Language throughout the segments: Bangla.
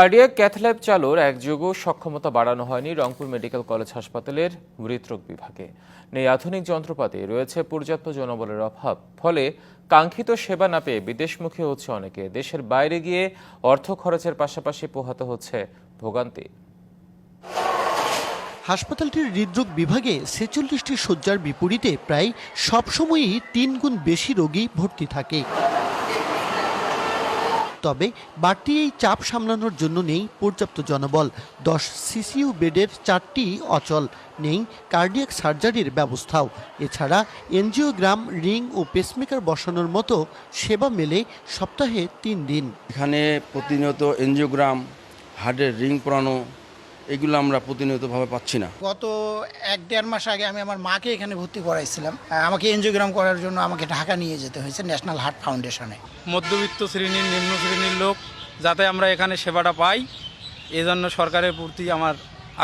কার্ডিয়াক ক্যাথল্যাব চালুর একযোগ্য সক্ষমতা বাড়ানো হয়নি রংপুর মেডিকেল কলেজ হাসপাতালের হৃদরোগ বিভাগে। নেই আধুনিক যন্ত্রপাতি, রয়েছে পর্যাপ্ত জনবলের অভাব, ফলে কাঙ্ক্ষিত সেবা না পেয়ে বিদেশমুখী হচ্ছে অনেকে। দেশের বাইরে গিয়ে অর্থ খরচের পাশাপাশি পোহাতে হচ্ছে ভোগান্তি। হাসপাতালটির হৃদরোগ বিভাগে ছেচল্লিশটি শয্যার বিপরীতে প্রায় সবসময়ই তিন গুণ বেশি রোগী ভর্তি থাকে। তবে বাড়তি এই চাপ সামলানোর জন্য নেই পর্যাপ্ত জনবল। দশ সিসিউ বেডের চারটি অচল, নেই কার্ডিয়াক সার্জারির ব্যবস্থাও। এছাড়া এনজিওগ্রাম রিং ও পেসমেকার বসানোর মতো সেবা মেলে সপ্তাহে তিন দিন। এখানে প্রতিনিয়ত এনজিওগ্রাম হার্টের রিং পরানো এগুলো আমরা প্রতিনিয়তভাবে পাচ্ছি না। গত এক দেড় মাস আগে আমি আমার মাকে এখানে ভর্তি করাইছিলাম। আমাকে এনজিওগ্রাম করার জন্য আমাকে ঢাকা নিয়ে যেতে হয়েছে ন্যাশনাল হার্ট ফাউন্ডেশনে। মধ্যবিত্ত শ্রেণির নিম্ন শ্রেণির লোক যাতে আমরা এখানে সেবাটা পাই এজন্য সরকারের প্রতি আমার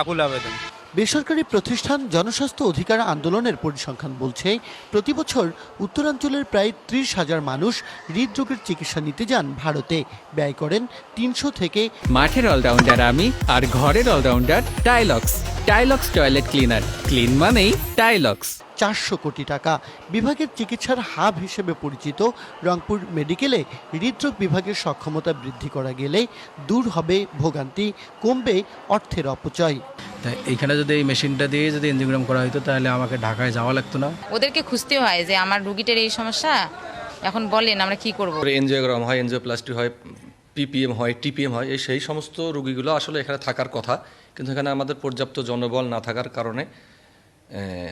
আকুল আবেদন। বেসরকারি প্রতিষ্ঠান জনস্বাস্থ্য অধিকার আন্দোলনের পরিসংখ্যান বলছে, প্রতি বছর উত্তরাঞ্চলের প্রায় ত্রিশ হাজার মানুষ হৃদরোগের চিকিৎসা নিতে যান ভারতে। ব্যয় করেন তিনশো থেকে মাঠের অলরাউন্ডার আমি আর ঘরের allrounder Tylox. Tylox toilet cleaner. Clean মানেই টাইলক্স। চারশো কোটি টাকা। বিভাগের চিকিৎসার হাব হিসেবে পরিচিত রংপুর মেডিকেলে হৃদরোগ বিভাগের সক্ষমতা বৃদ্ধি করা গেলে দূর হবে ভোগান্তি কমবে অর্থের অপচয়। তাই এইখানে যদি এই মেশিনটা দিয়ে যদি এনজিওগ্রাম করা হতো তাহলে আমাকে ঢাকায় যাওয়া লাগতো না? ওদেরকে খুঁজতে হয় যে আমার রুগীটার এই সমস্যা। এখন বলেন আমরা কি করব? এনজিওগ্রাম হয় এনজিওপ্লাস্টি হয় পিপিএম হয় টিপিএম হয় এই সেই সমস্ত রুগীগুলো আসলে এখানে থাকার কথা। কিন্তু এখানে আমাদের পর্যাপ্ত জনবল না থাকার কারণে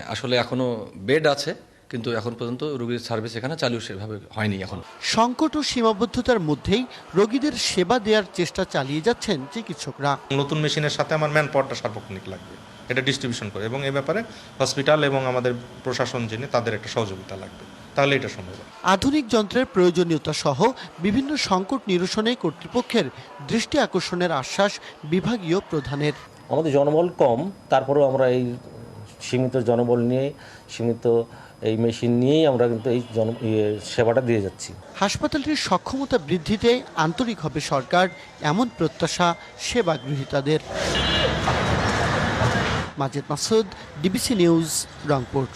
আসলে এখনও বেড আছে কিন্তু এখন পর্যন্ত রোগীর সার্ভিস এখানে চালু সেভাবে হয়নি এখন। সংকট ও সীমাবদ্ধতার মধ্যেই রোগীদের সেবা দেওয়ার চেষ্টা চালিয়ে যাচ্ছেন চিকিৎসকরা। নতুন মেশিনের সাথে আমার ম্যান পাওয়ারটা সার্বক্ষণিক লাগবে এটা ডিস্ট্রিবিউশন করে। এবং এ ব্যাপারে হসপিটাল এবং আমাদের প্রশাসন জেনে তাদের একটা সহযোগিতা লাগবে। তাহলে এটা সম্ভব। আধুনিক যন্ত্রের প্রয়োজনীয়তা সহ বিভিন্ন সংকট নিরসনে কর্তৃপক্ষের দৃষ্টি আকর্ষণের আশ্বাস বিভাগীয় প্রধানের। আমাদের জনবল কম তারপরেও আমরা এই সীমিত জনবল নিয়ে, সীমিত এই মেশিন নিয়েই আমরা কিন্তু এই জন সেবাটা দিয়ে যাচ্ছি। হাসপাতালটির সক্ষমতা বৃদ্ধিতে আন্তরিক হবে সরকার, এমন প্রত্যাশা সেবা গৃহীতাদের। Majed Masud, DBC news, Rangpur.